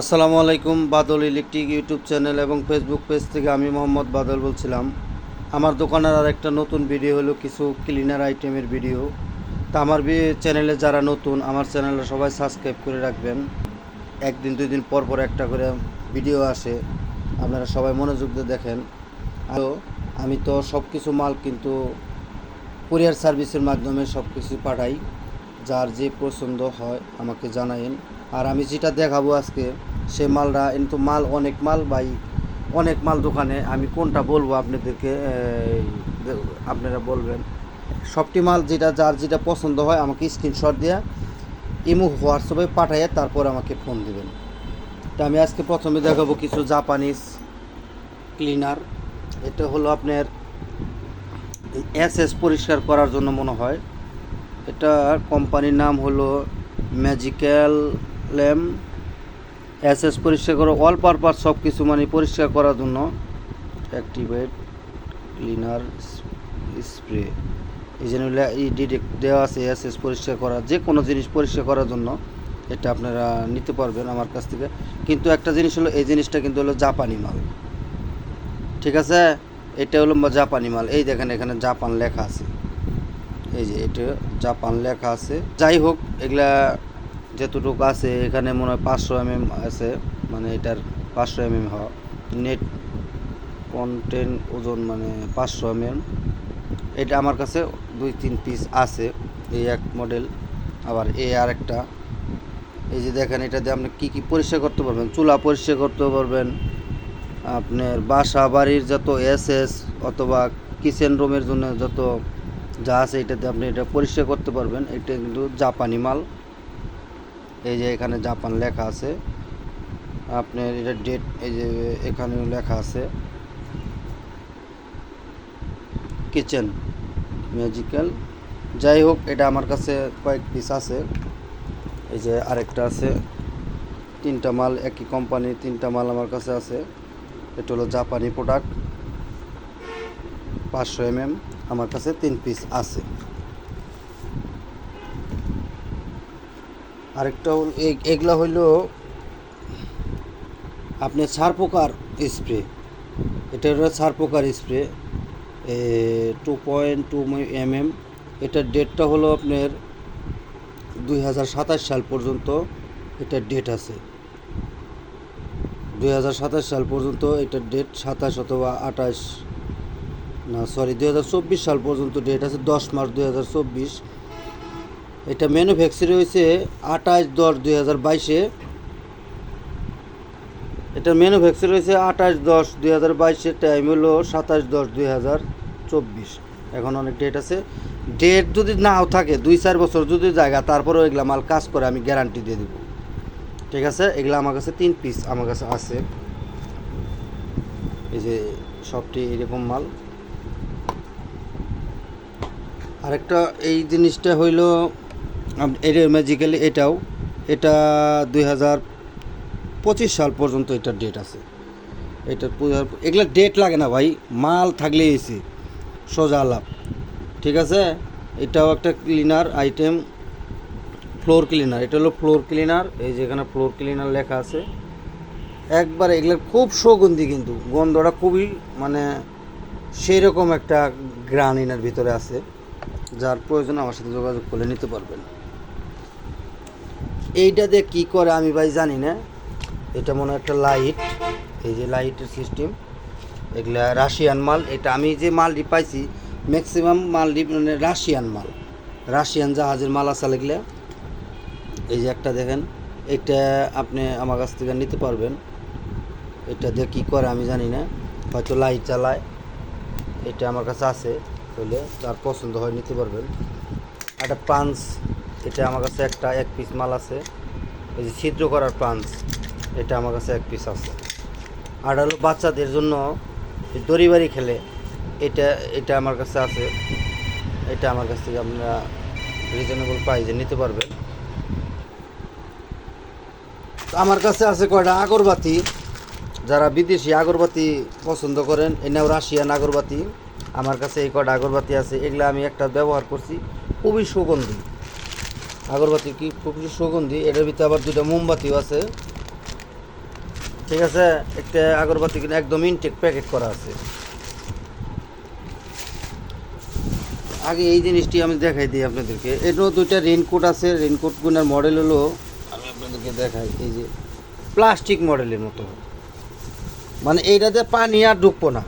আসসালামু আলাইকুম, Badal electric YouTube channel এবং ফেসবুক পেজ থেকে আমি মোহাম্মদ বাদল বলছিলাম। আমার দোকানের আর একটা নতুন ভিডিও হলো কিছু ক্লিনার আইটেমের ভিডিও। তা আমার চ্যানেলে যারা নতুন, আমার চ্যানেলে সবাই সাবস্ক্রাইব করে রাখবেন। একদিন, দুই দিন পর পর একটা করে ভিডিও আসে। আপনারা সবাই মনোযোগ দিয়ে দেখেন। আর আমি তো সব কিছু মাল কিন্তু কুরিয়ার সার্ভিসের মাধ্যমে সব কিছু পাঠাই। যার যে পছন্দ হয় আমাকে জানাইন আর আমি যেটা দেখাবো আজকে, সে মালটা কিন্তু মাল অনেক মাল, ভাই। অনেক মাল দোকানে। আমি কোনটা বলব আপনাদেরকে আপনারা বলবেন। সবটি মাল যেটা, যার যেটা পছন্দ হয়, আমাকে স্ক্রিনশট দেওয়া ইমো, হোয়াটসঅ্যাপে পাঠাইয়ে তারপর আমাকে ফোন দিবেন। তা আমি আজকে প্রথমে দেখাবো কিছু জাপানিজ ক্লিনার এটা হলো আপনার এস এস পরিষ্কার করার জন্য মনে হয়। এটা কোম্পানির নাম হলো ম্যাজিক্যাল ল্যাম এস পরিষ্কার করা, অল পারপাস সব কিছু মানে পরিষ্কার করার জন্য অ্যাক্টিভেট ক্লিনার স্প্রে। এই জন্য ডিটেক্ট দেওয়া আছে এস পরিষ্কার করা যে কোনো জিনিস পরিষ্কার করার জন্য এটা আপনারা নিতে পারবেন আমার কাছ থেকে। কিন্তু একটা জিনিস হলো, এই জিনিসটা কিন্তু হলো জাপানি মাল। ঠিক আছে? এটা হলো জাপানি মাল। এই দেখেন এখানে জাপান লেখা আছে। এই যে এটা জাপান লেখা আছে। যাই হোক, এগুলা যতটুকু আছে, এখানে মনে হয় পাঁচশো এম আছে মানে এটার পাঁচশো এম এম হওয়া। নেট কন্টেন্ট ওজন মানে পাঁচশো এম এম এটা আমার কাছে দুই তিন পিস আছে, এই এক মডেল আবার এ আর একটা। এই যে দেখেন, এটা দিয়ে আপনি কী কী পরিষ্কার করতে পারবেন? চুলা পরিষ্কার করতে পারবেন। আপনার বাসা বাড়ির যত এস এস অথবা কিচেন রুমের জন্য যত যা আছে এটাতে আপনি এটা পরিষ্কার করতে পারবেন। এটা কিন্তু জাপানি মাল। এই যে এখানে জাপান লেখা আছে। আপনার এটা ডেট এই যে এখানে লেখা আছে। কিচেন ম্যাজিক্যাল যাই হোক, এটা আমার কাছে কয়েক পিস আছে। এই যে আরেকটা আছে। তিনটা মাল, একই কোম্পানির তিনটা মাল আমার কাছে আছে। এটা হলো জাপানি প্রোডাক্ট পাঁচশো এম আমার কাছে তিন পিস আছে। আরেকটা হল এগুলা হইল আপনি ছার পোকার স্প্রে। এটা হলো ছার পোকার spray two point two M M এটার ডেটটা হলো আপনার দুই হাজার সাতাশ সাল পর্যন্ত এটার ডেট আছে। দুই হাজার সাতাশ সাল পর্যন্ত এটার ডেট সাতাশ অথবা আঠাশ, না সরি দুই হাজার চব্বিশ সাল পর্যন্ত ডেট আছে, দশ মার্চ দুই হাজার চব্বিশ। এটা ম্যানুফ্যাকচার হয়েছে আঠাশ দশ দুই হাজার বাইশে। এটা ম্যানুফ্যাকচার হয়েছে আঠাশ দশ দুই হাজার বাইশে টাইম হলো সাতাশ দশ দুই হাজার চব্বিশ। এখন অনেক ডেট আছে। ডেট যদি নাও থাকে, দুই চার বছর যদি জায়গা, তারপরেও এগুলা মাল কাজ করে, আমি গ্যারান্টি দিয়ে দেবো। ঠিক আছে? এগুলো আমার কাছে তিন পিস আমার কাছে আছে। এই যে সবটি এরকম মাল। আরেকটা এই জিনিসটা হইল এটা ম্যাজিক্যালি এটাও, এটা দুই হাজার পঁচিশ সাল পর্যন্ত এটার ডেট আছে। পূজার এগুলো ডেট লাগে না ভাই, মাল থাকলেই এসি, সোজা আলাপ। ঠিক আছে? এটাও একটা ক্লিনার আইটেম ফ্লোর ক্লিনার এটা হলো ফ্লোর ক্লিনার এই যে এখানে ফ্লোর ক্লিনার লেখা আছে। একবার এগুলোর খুব সুগন্ধি কিন্তু, গন্ধটা খুবই মানে সেই রকম একটা গ্রানিনার ভিতরে আছে, যার প্রয়োজন আমার সাথে যোগাযোগ করে নিতে পারবেন। এইটা দিয়ে কী করে আমি ভাই জানি না। এটা মনে একটা লাইট এই যে লাইটের সিস্টেম এগুলা রাশিয়ান মাল, এটা আমি যে মালটি পাইছি ম্যাক্সিমাম মালটি মানে রাশিয়ান মাল। রাশিয়ান জাহাজের মাল আছে লাগলে এই যে একটা দেখেন, এটা আপনি আমার কাছ থেকে নিতে পারবেন। এটা দিয়ে কী করে আমি জানি না। হয়তো লাইট চালায়। এটা আমার কাছে আছে হলে তার পছন্দ হয় নিতে পারবেন। একটা পাঞ্চ এটা আমার কাছে একটা এক পিস মাল আছে। এই যে ছিদ্র করার পাঞ্চ, এটা আমার কাছে এক পিস আছে। আর হলো বাচ্চাদের জন্য দড়ি বাড়ি খেলে, এটা এটা আমার কাছে আছে। এটা আমার কাছ থেকে আপনারা রিজনেবল প্রাইজে নিতে পারবেন। আমার কাছে আছে কয়টা আগরবাতি। যারা বিদেশি আগরবাতি পছন্দ করেন এনেও রাশিয়ান আগরবাতি। আমার কাছে এই কয়টা আগরবাতি আছে, এগুলো আমি একটা ব্যবহার করছি, খুবই সুগন্ধি। আগরবাতি কি খুবই সুগন্ধি, এটার ভিতরে আবার দুটা মোমবাতিও আছে। ঠিক আছে? একটা আগরবাতি কিন্তু একদম ইনটেক প্যাকেট করা আছে। আগে এই জিনিসটি আমি দেখাই দিই আপনাদেরকে। এটাও দুইটা রেনকোট আছে। রেনকোটগুলোর মডেল হলো, আমি আপনাদেরকে দেখাই, এই যে প্লাস্টিক মডেলের মতো। মানে এইটাতে পানি আর ঢুকবো না।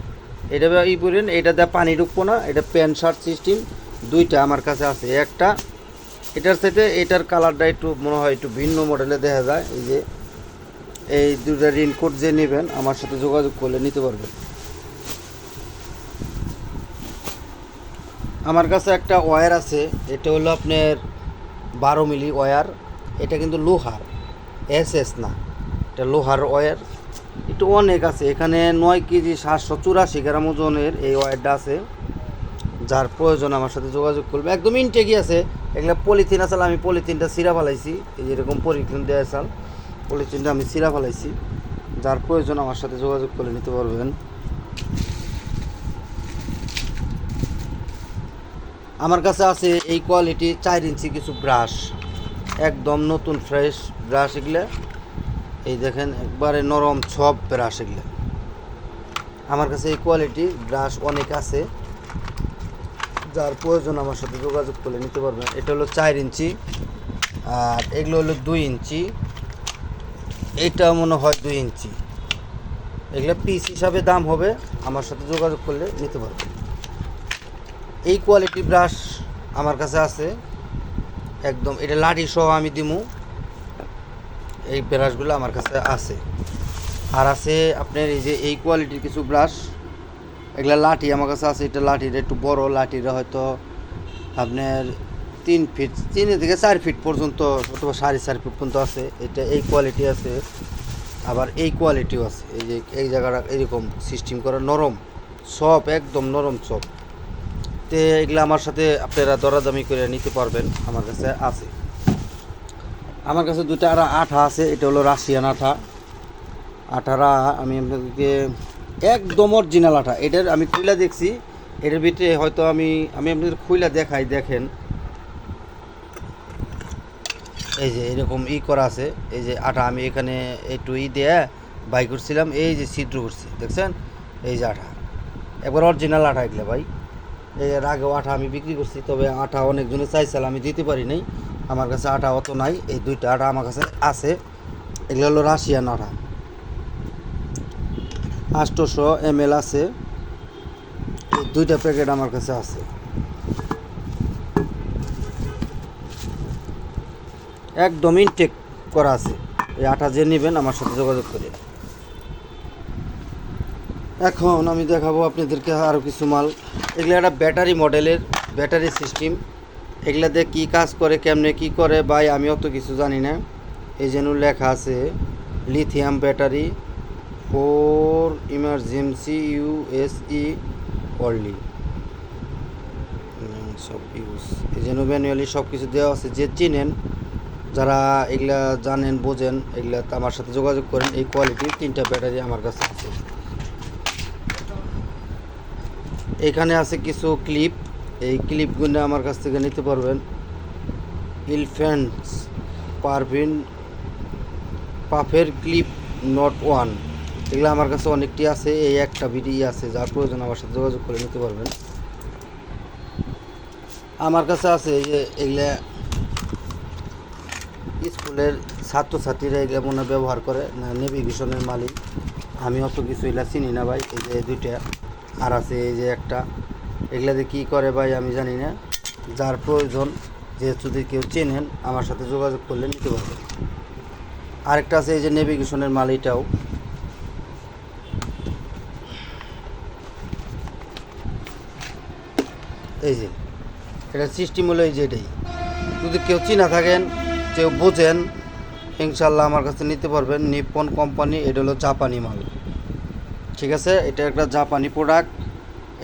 এটা ই করেন এটাতে পানি ঢুকবো না। এটা প্যান্ট, শার্ট, সিস্টেম, দুইটা আমার কাছে আছে। একটা এটার সাথে এটার কালারটা একটু মনে হয় একটু ভিন্ন মডেলে দেখা যায়। এই যে এই দুটা রেনকোট যে নেবেন, আমার সাথে যোগাযোগ করলে নিতে পারবেন। আমার কাছে একটা ওয়্যার আছে, এটা হলো আপনার বারো মিলি ওয়্যার। এটা কিন্তু লোহার, এস এস না, এটা লোহার ওয়্যার। একটু অনেক আছে, এখানে নয় কেজি সাতশো চুরাশি গ্রাম ওজনের এই ওয়্যারটা আছে। যার প্রয়োজন আমার সাথে যোগাযোগ করবে। একদম ইনটেকই আছে। এগুলো পলিথিন আসলে আমি পলিথিনটা সিরা ফালাইছি। এই যেরকম পলিথিন দেওয়া আসাল পলিথিনটা আমি সিরা ফালাইছি। যার প্রয়োজন আমার সাথে যোগাযোগ করে নিতে পারবেন। আমার কাছে আছে এই কোয়ালিটি চার ইঞ্চি কিছু ব্রাশ একদম নতুন ফ্রেশ ব্রাশ এগুলো। এই দেখেন, একবারে নরম ছপ ব্রাশ এগুলো। আমার কাছে এই কোয়ালিটি ব্রাশ অনেক আছে। যার প্রয়োজন আমার সাথে যোগাযোগ করলে নিতে পারবেন এটা হলো চার ইঞ্চি, আর এগুলো হলো দুই ইঞ্চি। এটা মনে হয় দুই ইঞ্চি। এগুলো পিস হিসাবে দাম হবে, আমার সাথে যোগাযোগ করলে নিতে পারবেন এই কোয়ালিটি ব্রাশ আমার কাছে আছে। একদম, এটা লাঠি সহ আমি দিমু। এই ব্রাশগুলো আমার কাছে আছে। আর আছে আপনার এই যে, এই কোয়ালিটির কিছু ব্রাশ এগুলা লাঠি আমার কাছে আছে, এটা লাঠির একটু বড় লাঠিটা হয়তো আপনার তিন ফিট তিন থেকে চার ফিট পর্যন্ত অথবা সাড়ে চার ফিট পর্যন্ত আছে। এটা এই কোয়ালিটি আছে, আবার এই কোয়ালিটিও আছে। এই যে এই জায়গাটা এরকম সিস্টেম করা নরম সব একদম নরম সব তে এগুলো আমার সাথে আপনারা দরাদামি করে নিতে পারবেন, আমার কাছে আছে। আমার কাছে দুটা আঠা আছে, এটা হলো রাশিয়ান আঠা। আঠারা আমি আপনাদেরকে একদম অরিজিনাল আঠা। এটার আমি খুইলা দেখছি। এটার ভিতরে হয়তো আমি আমি আপনাদের খুইলা দেখাই, দেখেন। এই যে এরকম ই করা আছে। এই যে আঠা আমি এখানে একটু ই দিয়ে বাই করছিলাম, এই যে ছিদ্র করছি, দেখছেন? এই যে আঠা। একবার অরিজিনাল আঠা এগুলো ভাই। এর আগেও আঠা আমি বিক্রি করছি, তবে আঠা অনেকজনে চাইছিল, আমি দিতে পারি নাই। আমার কাছে আঠা অত নাই। এই দুইটা আঠা আমার কাছে আছে। এগুলো হলো রাশিয়ান আঠা। আষ্টশো এম এল আছে দুইটা প্যাকেট আমার কাছে আছে। একদম ইনটেক করা আছে। এই আটা যে নেবেন আমার সাথে যোগাযোগ করে। এখন আমি দেখাবো আপনাদেরকে আরও কিছু মাল। এগুলো একটা ব্যাটারি মডেলের ব্যাটারি সিস্টেম। এগুলাতে কী কাজ করে, কেমনে কি করে, ভাই, আমি অত কিছু জানি না। এই যেন লেখা আছে, lithium battery. For emergency use only. সব ইউজ এই যেন ম্যানুয়ালি সব কিছু দেওয়া আছে, যে চিনেন, যারা এগুলা জানেন, বোঝেন, এগুলা আমার সাথে যোগাযোগ করেন, এই কোয়ালিটির তিনটা ব্যাটারি আমার কাছে আছে। এখানে আছে কিছু ক্লিপ এই ক্লিপগুলো আমার কাছ থেকে নিতে পারবেন। ইলফ্যান্স পারভিন, পাফের ক্লিপ নট ওয়ান এগুলো আমার কাছে অনেকটি আছে, এই একটা ভিডিও আছে, যার প্রয়োজন আমার সাথে যোগাযোগ করে নিতে পারবেন। আমার কাছে আছে এই যে এগুলা স্কুলের ছাত্রছাত্রীরা এগুলো মনে ব্যবহার করে নেভিগেশনের মালিক। আমি অত কিছু এগুলা চিনি না ভাই, এই যে দুইটা। আর আছে এই যে একটা। এগুলাতে কী করে ভাই আমি জানি না। যার প্রয়োজন যে যদি কেউ চেনেন, আমার সাথে যোগাযোগ করলে নিতে পারবেন। আরেকটা আছে এই যে নেভিগেশনের মাল এটাও এই যে, এটা সিস্টেম হলো এই যে এটাই। যদি কেউ চিনা থাকেন, কেউ বোঝেন ইনশাল্লাহ আমার কাছে নিতে পারবেন নিপন কোম্পানি এটা হলো জাপানি মাল। ঠিক আছে? এটা একটা জাপানি প্রোডাক্ট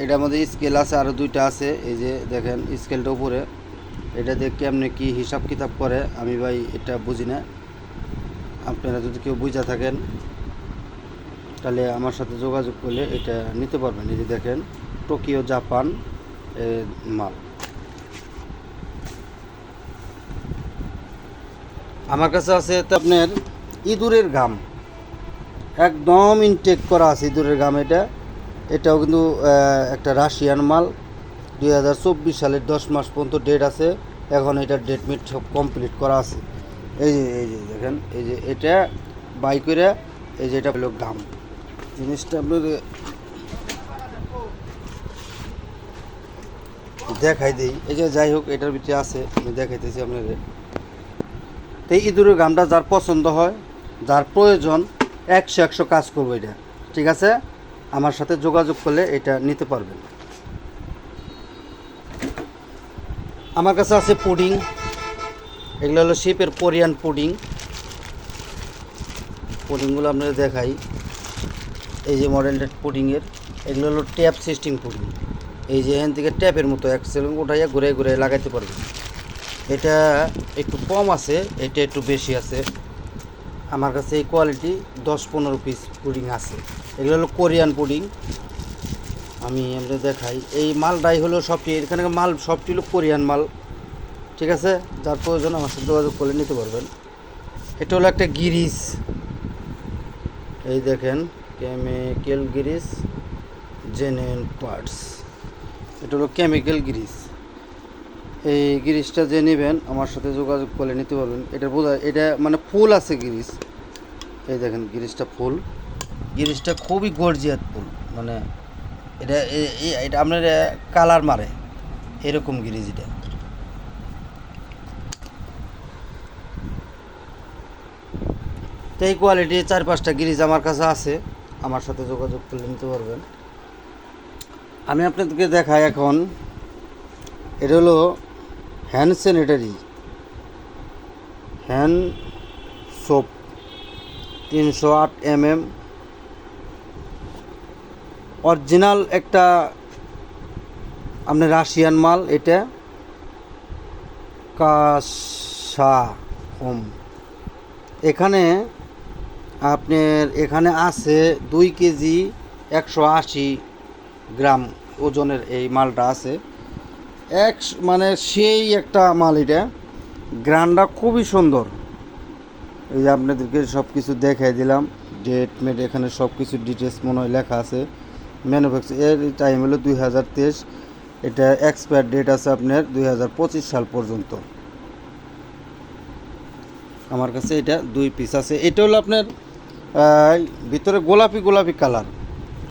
এটার মধ্যে স্কেল আছে আরও দুইটা আছে। এই যে দেখেন স্কেলটা উপরে। এটা দিয়ে কেমনে কি হিসাব কিতাব করে, আমি ভাই এটা বুঝি না। আপনারা যদি কেউ বুঝা থাকেন, তাহলে আমার সাথে যোগাযোগ করলে এটা নিতে পারবেন। এই যে দেখেন, টোকিও, জাপান। মাল। আমার কাছে আছে আপনার ইঁদুরের গাম একদম ইনটেক করা আছে ইঁদুরের গাম এটা। এটাও কিন্তু একটা রাশিয়ান মাল। দুই হাজার চব্বিশ সালের দশ মাস পর্যন্ত ডেট আছে। এখন এটার ডেট মিট সব কমপ্লিট করা আছে। এই যে এই যে, দেখেন, এই যে এটা বাই করে, এই যে এটা হলো গাম জিনিসটা আপনার দেখাই দিই। এই যে যাই হোক, এটার ভিতরে আছে, আমি দেখাইতেছি আপনাদের। তো এই ইঁদুরের গামটা যার পছন্দ হয়, যার প্রয়োজন, একশো একশো কাজ করব এটা। ঠিক আছে? আমার সাথে যোগাযোগ করলে এটা নিতে পারবেন। আমার কাছে আছে পুডিং। এগুলো হলো শিপের কোরিয়ান পুডিং। পুডিংগুলো আপনাদের দেখাই। এই যে মডেলটা পুডিংয়ের, এগুলো হলো ট্যাপ সিস্টেম পুডিং। এই যে এখান থেকে ট্যাপের মতো এক সেলুন উঠাইয়া ঘুরে ঘুরে লাগাইতে পারবেন এটা একটু কম আছে, এটা একটু বেশি আছে। আমার কাছে এই কোয়ালিটি দশ পনেরো পিস পুডিং আছে। এগুলো হলো কোরিয়ান পুডিং। আমি এমনি দেখাই। এই মালটাই হলো সবটি, এখানে মাল সবটি হলো কোরিয়ান মাল। ঠিক আছে? যার প্রয়োজন আমার সাথে যোগাযোগ করে নিতে পারবেন। এটা হলো একটা গিরিস এই দেখেন, কেমিক্যাল গিরিস জেনেন পার্টস। এটা হলো কেমিক্যাল গ্রিস এই গিরিসটা যে নেবেন, আমার সাথে যোগাযোগ করলে নিতে পারবেন। এটা বোঝা, এটা মানে ফুল আছে গ্রিস এই দেখেন গিরিসটা ফুল। গ্রিসটা খুবই গর্জিয়াত ফুল। মানে এটা এটা আপনার কালার মারে। এরকম গিরিস এটা। তো এই কোয়ালিটি চার পাঁচটা গিরিজ আমার কাছে আছে। আমার সাথে যোগাযোগ করলে নিতে পারবেন। আমি আপনাদেরকে দেখাই এখন। এটা হলো হ্যান্ড স্যানিটারি হ্যান্ড সোপ তিনশো আট এম এম অরিজিনাল একটা আপনার রাশিয়ান মাল এটা। কাসা হোম এখানে আপনার এখানে আছে দুই কেজি একশো আশি গ্রাম ওজনের এই মালটা আছে। এক মানে সেই একটা মাল এটা। গ্রানটা খুবই সুন্দর। এই যে আপনাদেরকে সব কিছু দেখাই দিলাম। ডেট মেট এখানে সব কিছু ডিটেলস মনে হয় লেখা আছে। ম্যানুফ্যাকচার এর টাইম হলো দুই হাজার তেইশ। এটা এক্সপায়ার ডেট আছে আপনার দুই হাজার পঁচিশ সাল পর্যন্ত। আমার কাছে এটা দুই পিস আছে। এটা হলো আপনার ভিতরে গোলাপি গোলাপি কালার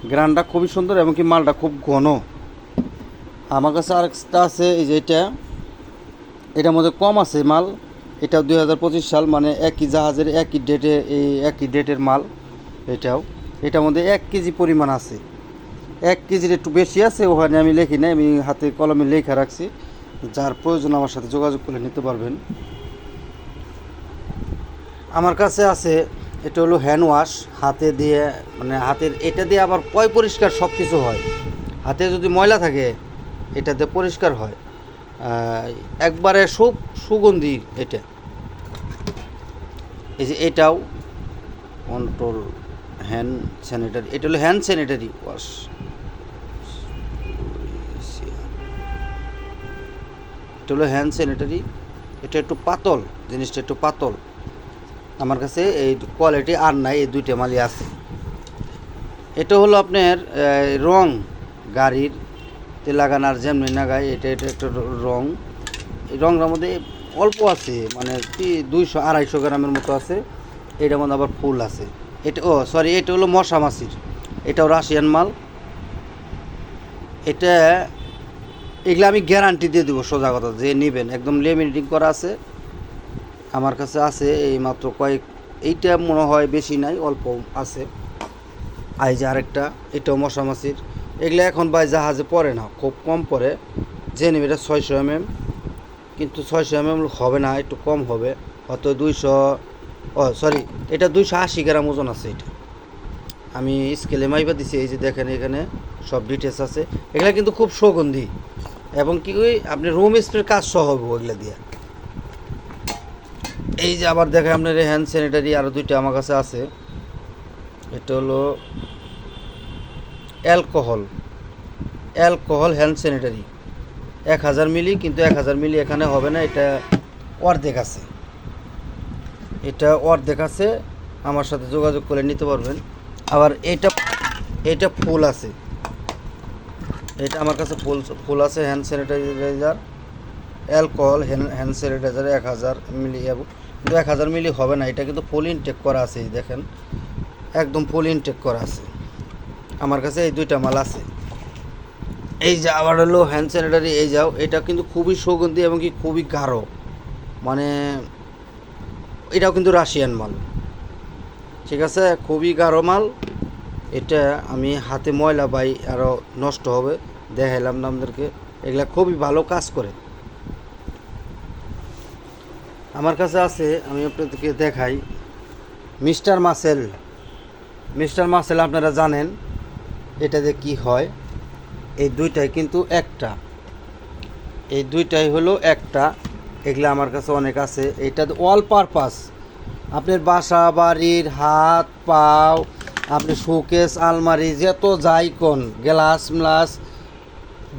গ্রানটা খুবই সুন্দর এবং কি মালটা খুব ঘন। আমার কাছে আরেকটা আছে, এই যে এটা। এটার মধ্যে কম আছে মাল। এটা দুই সাল মানে একই জাহাজের একই ডেটে, এই একই ডেটের মাল এটাও। এটার মধ্যে এক কেজি পরিমাণ আছে। এক কেজির একটু বেশি আছে, ওখানে আমি লিখি না আমি হাতে কলমে লেখা রাখছি। যার প্রয়োজন আমার সাথে যোগাযোগ করে নিতে পারবেন। আমার কাছে আছে এটা হলো হ্যান্ড ওয়াশ হাতে দিয়ে মানে হাতের, এটা দিয়ে আবার পয় পরিষ্কার সব কিছু হয়? হাতে যদি ময়লা থাকে এটাতে পরিষ্কার হয়। একবারে সু সুগন্ধি এটা। এই যে এটাও কন্ট্রোল হ্যান্ড স্যানিটারি এটা হলো হ্যান্ড স্যানিটারি ওয়াশ এটা হলো হ্যান্ড স্যানিটারি এটা একটু পাতল, জিনিসটা একটু পাতল। আমার কাছে এই কোয়ালিটি আর নাই, এই দুইটা মালই আছে। এটা হলো আপনার রং গাড়ির তে লাগানোর যেমনি লাগায়, এটা এটা একটা রং। এই রংটার মধ্যে অল্প আছে মানে কি দুইশো, আড়াইশো গ্রামের মতো আছে। এটার মধ্যে আবার ফুল আছে। এটা, ও সরি এটা হলো মশা মাছির। এটাও রাশিয়ান মাল। এটা, এগুলো আমি গ্যারান্টি দিয়ে দেবো সোজা কথা, যে নেবেন। একদম লেমিনেটিং করা আছে। আমার কাছে আছে এই মাত্র কয়েক, এইটা মনে হয় বেশি নাই, অল্প আছে। আই যে আরেকটা, এটাও মশা মাছির। এগুলো এখন ভাই জাহাজে পড়ে না, খুব কম পড়ে। যে নেবে এটা ছয়শো এম এম কিন্তু ছয়শো এম এম হবে না, একটু কম হবে। হয়তো দুইশো, ও সরি এটা দুইশো আশি গ্রাম ওজন আছে এটা। আমি স্কেলে মাইবা দিছি, এই যে দেখেন এখানে সব ডিটেলস আছে। এগুলো কিন্তু খুব সুগন্ধি। এবং কি আপনি রুম স্প্রে কাজ সহ হবে ওইগুলা দিয়ে। এই যে আবার দেখেন আপনার এই হ্যান্ড স্যানিটারি আরও দুইটা আমার কাছে আছে। এটা হলো অ্যালকোহল অ্যালকোহল হ্যান্ড স্যানিটারি এক হাজার মিলি, কিন্তু এক হাজার মিলি এখানে হবে না, এটা অর্ধেক আছে। এটা অর্ধেক আছে, আমার সাথে যোগাযোগ করে নিতে পারবেন। আবার এটা এটা ফুল আছে। এটা আমার কাছে ফুল ফুল আছে hand sanitiser alcohol hand sanitiser এক হাজার মিলি কিন্তু এক হাজার মিলি হবে না, এটা কিন্তু ফুল ইনটেক করা আছে দেখেন। একদম ফুল ইনটেক করা আছে। আমার কাছে এই দুইটা মাল আছে। এই যে আবার হলো হ্যান্ড স্যানিটারি এই যাও, এটা কিন্তু খুবই সুগন্ধি এবং কি খুবই গাঢ়। মানে এটাও কিন্তু রাশিয়ান মাল। ঠিক আছে? খুবই গাঢ় মাল। এটা আমি হাতে ময়লা পাই আরও নষ্ট হবে, দেখাইলাম না আপনাদেরকে। এগুলা খুবই ভালো কাজ করে। আমার কাছে আছে, আমি আপনাদেরকে দেখাই। Mister muscle. মিস্টার মাসেল আপনারা জানেন এটাতে কি হয়। এই দুইটাই কিন্তু একটা। এই দুইটাই হলো একটা। এগুলো আমার কাছে অনেক আছে। এটা অল পারপাস আপনার বাসা, বাড়ির হাত, পাও আপনি শোকেস, আলমারি, যত যাই কোন, গ্লাস, ম্লাস,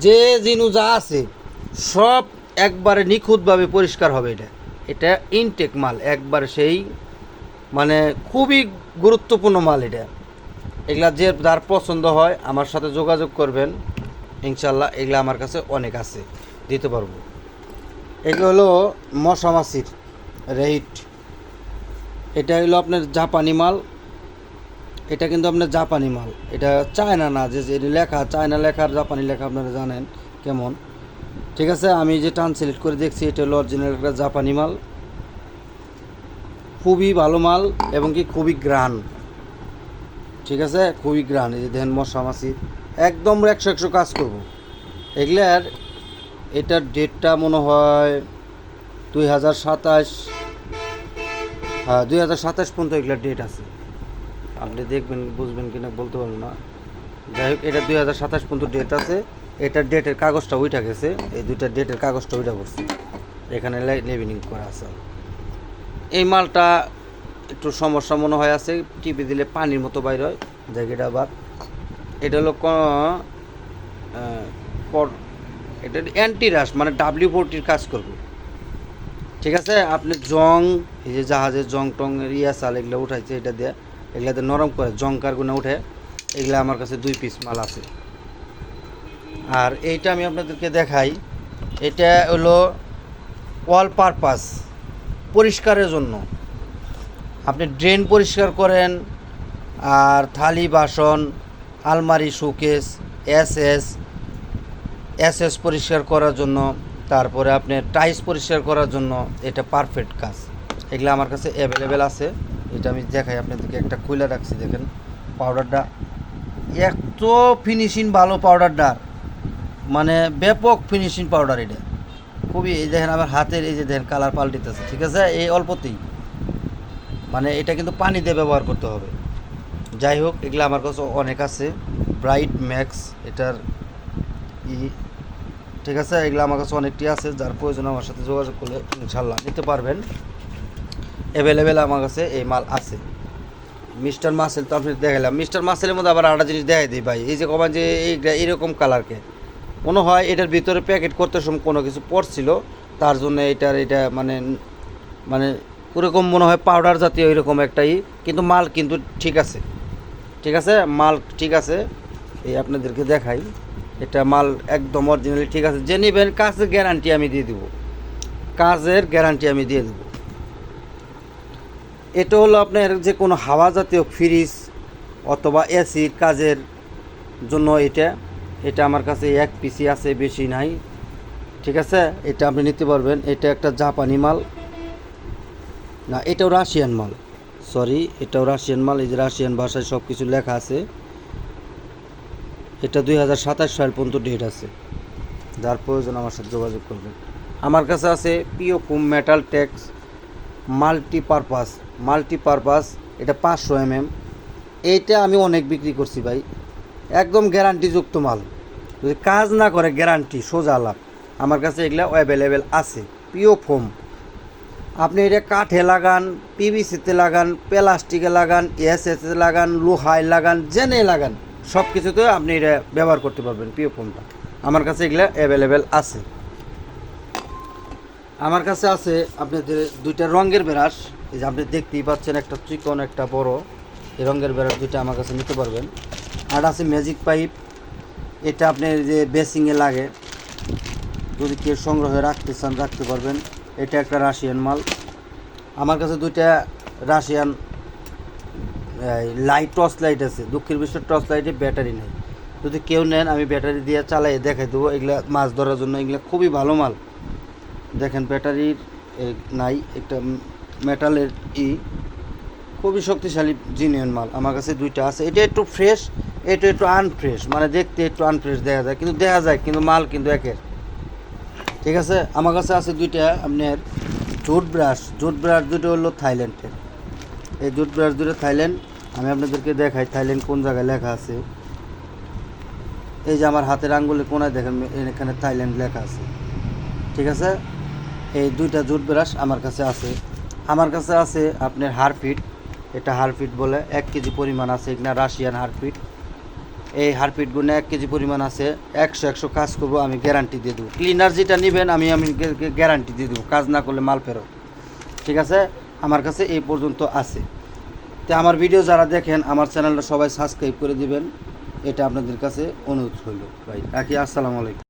যে জিনু যা আছে, সব একবারে নিখুঁতভাবে পরিষ্কার হবে এটা। এটা ইনটেক মাল, একবার সেই মানে খুবই গুরুত্বপূর্ণ মাল এটা। এগুলা যে যার পছন্দ হয়, আমার সাথে যোগাযোগ করবেন। ইনশাল্লাহ এগুলা আমার কাছে অনেক আছে, দিতে পারব। এগুলো হলো মশা মাছির রেইট এটা হলো আপনার জাপানি মাল। এটা কিন্তু আপনার জাপানি মাল। এটা চায়না না যে লেখা, চায়না লেখার জাপানি লেখা আপনারা জানেন কেমন? ঠিক আছে, আমি যে ট্রান্সলেট করে দেখছি, এটা হলো অরিজিনাল একটা জাপানি মাল। খুবই ভালো মাল এবং কি খুবই গ্রান। ঠিক আছে, খুবই গ্রান, এই যে দেখেন মশা মাছি। একদম একশো একশো কাজ করব। এগুলার এটার ডেটটা মনে হয় দুই হাজার সাতাশ হ্যাঁ দুই হাজার সাতাশ পর্যন্ত এগুলার ডেট আছে। আপনি দেখবেন, বুঝবেন কিনা, বলতে পারব না। যাই হোক, এটা দুই হাজার সাতাশ পর্যন্ত ডেট আছে। এটার ডেটের কাগজটা উইটা গেছে, এই দুইটা ডেটের কাগজটা উইটা পড়ছে। এখানে লেবিনিং করা আছে। এই মালটা একটু সমস্যা মনে হয় আছে, টিপে দিলে পানির মতো বাইর হয় জায়গাটা আবার। এটা হলো এটা অ্যান্টি রাশ মানে ডাব্লিউ ফোরটির কাজ করবে। ঠিক আছে? আপনি জং, এই যে জাহাজের জং টং ইয়া চাল এগুলো উঠাইছে, এটা দিয়ে এগুলাতে নরম করে জং কারগুনা উঠে, এগুলা আমার কাছে দুই পিস মাল আছে। আর এইটা আমি আপনাদেরকে দেখাই। এটা হলো অল পারপাস পরিষ্কারের জন্য। আপনি ড্রেন পরিষ্কার করেন, আর থালি, বাসন, আলমারি, showcase S S S S পরিষ্কার করার জন্য, তারপরে আপনি টাইস পরিষ্কার করার জন্য এটা পারফেক্ট কাজ। এগুলো আমার কাছে অ্যাভেলেবেল আছে। এটা আমি দেখাই আপনাদেরকে, একটা খুলে রাখছি, দেখেন পাউডারটা এত ফিনিশিং ভালো পাউডারটার মানে ব্যাপক ফিনিশিং পাউডার এটা। খুবই এই দেখেন আমার হাতের এই যে দেখেন কালার পাল্টিতেছে, ঠিক আছে? এই অল্পতেই। মানে এটা কিন্তু পানি দিয়ে ব্যবহার করতে হবে। যাই হোক, এগুলো আমার কাছে অনেক আছে। ব্রাইট ম্যাক্স এটার ই, ঠিক আছে? এগুলো আমার কাছে অনেকটি আছে, যার প্রয়োজন আমার সাথে যোগাযোগ করলে ইনশাল্লাহ নিতে পারবেন। অ্যাভেলেবেল আমার কাছে এই মাল আছে। মিস্টার মাসেল, তো আপনি দেখালাম মিস্টার মাসেলের মধ্যে আবার আরেকটা জিনিস দেখাই দিই ভাই। এই যে কমান যে এরকম কালারকে মনে হয় এটার ভিতরে প্যাকেট করতে সময় কোনো কিছু পড়ছিল তার জন্য এটার এটা মানে মানে ওরকম মনে হয় পাউডার জাতীয় এরকম একটাই কিন্তু মাল কিন্তু ঠিক আছে। ঠিক আছে? মাল ঠিক আছে। এই আপনাদেরকে দেখাই। এটা মাল একদম অরিজিনালি ঠিক আছে। যে নেবেন, কাজের গ্যারান্টি আমি দিয়ে দেবো। কাজের গ্যারান্টি আমি দিয়ে দেবো। এটা হলো আপনার যে কোনো হাওয়া জাতীয় ফ্রিজ অথবা এসির কাজের জন্য এটা। এটা আমার কাছে এক পিসি আছে, বেশি নাই। ঠিক আছে? এটা আপনি নিতে পারবেন। এটা একটা জাপানি মাল। না, এটাও রাশিয়ান মাল। সরি এটাও রাশিয়ান মাল। এই যে রাশিয়ান ভাষায় সব কিছু লেখা আছে। এটা দুই হাজার সাতাশ সাল পর্যন্ত ডেট আছে। যার প্রয়োজন আমার সাথে যোগাযোগ করবেন। আমার কাছে আছে পিও ফুম মেটাল ট্যাক্স মাল্টিপারপাস মাল্টিপারপাস এটা পাঁচশো এম এম এইটা আমি অনেক বিক্রি করছি ভাই। একদম গ্যারান্টিযুক্ত মাল। যদি কাজ না করে, গ্যারান্টি, সোজা লাভ। আমার কাছে এগুলো অ্যাভেলেবেল আছে পিও ফোম আপনি এটা কাঠে লাগান পিভিসিতে লাগান প্লাস্টিকে লাগান এসএসে লাগান, লোহায় লাগান জেনে লাগান সব কিছুতে আপনি এটা ব্যবহার করতে পারবেন পিও ফোমটা আমার কাছে এগুলো অ্যাভেলেবেল আছে। আমার কাছে আছে আপনাদের দুইটা রঙের ব্রাশ। এই যে আপনি দেখতেই পাচ্ছেন, একটা চিকন, একটা বড়। এই রঙের ব্রাশ দুইটা আমার কাছে নিতে পারবেন। আর আছে ম্যাজিক পাইপ এটা আপনি যে বেসিংয়ে লাগে। যদি কেউ সংগ্রহে রাখতে চান, রাখতে পারবেন। এটা একটা রাশিয়ান মাল। আমার কাছে দুইটা রাশিয়ান লাইট টর্চ লাইট আছে। দুঃখের বিষয় টর্চ লাইটে ব্যাটারি নেই। যদি কেউ নেন, আমি ব্যাটারি দিয়ে চালাই দেখাই দেবো। এগুলা মাছ ধরার জন্য এগুলো খুবই ভালো মাল। দেখেন ব্যাটারির নাই। একটা মেটালের ই। খুবই শক্তিশালী জিনিয়ন মাল। আমার কাছে দুইটা আছে। এটা একটু ফ্রেশ এটা একটু আনফ্রেশ মানে দেখতে একটু আনফ্রেশ দেখা যায়, কিন্তু দেখা যায়, কিন্তু মাল কিন্তু একের। ঠিক আছে? আমার কাছে আছে দুইটা আপনার জুট ব্রাশ জুট ব্রাশ দুটো হলো থাইল্যান্ডের। এই জুট ব্রাশ দুটো থাইল্যান্ড, আমি আপনাদেরকে দেখাই, থাইল্যান্ড কোন জায়গায় লেখা আছে। এই যে আমার হাতের আঙ্গুলে কোনায় দেখেন, এখানে থাইল্যান্ড লেখা আছে। ঠিক আছে? এই দুইটা জুট ব্রাশ আমার কাছে আছে। আমার কাছে আছে আপনার হারফিট, এটা হারফিট বলে এক কেজি পরিমাণ আছে এখানে রাশিয়ান হারপিট এই হারপিটগুলো এক কেজি পরিমাণ আছে, একশো একশো কাজ করব, আমি গ্যারান্টি দিয়ে দেবো। ক্লিনার যেটা নেবেন, আমি আমি গ্যারান্টি দিয়ে দেবো, কাজ না করলে মাল ফেরত। ঠিক আছে? আমার কাছে এই পর্যন্ত আছে। তো আমার ভিডিও যারা দেখেন, আমার চ্যানেলটা সবাই সাবস্ক্রাইব করে দিবেন। এটা আপনাদের কাছে অনুরোধ হইল ভাই, রাখি, আসসালামু আলাইকুম।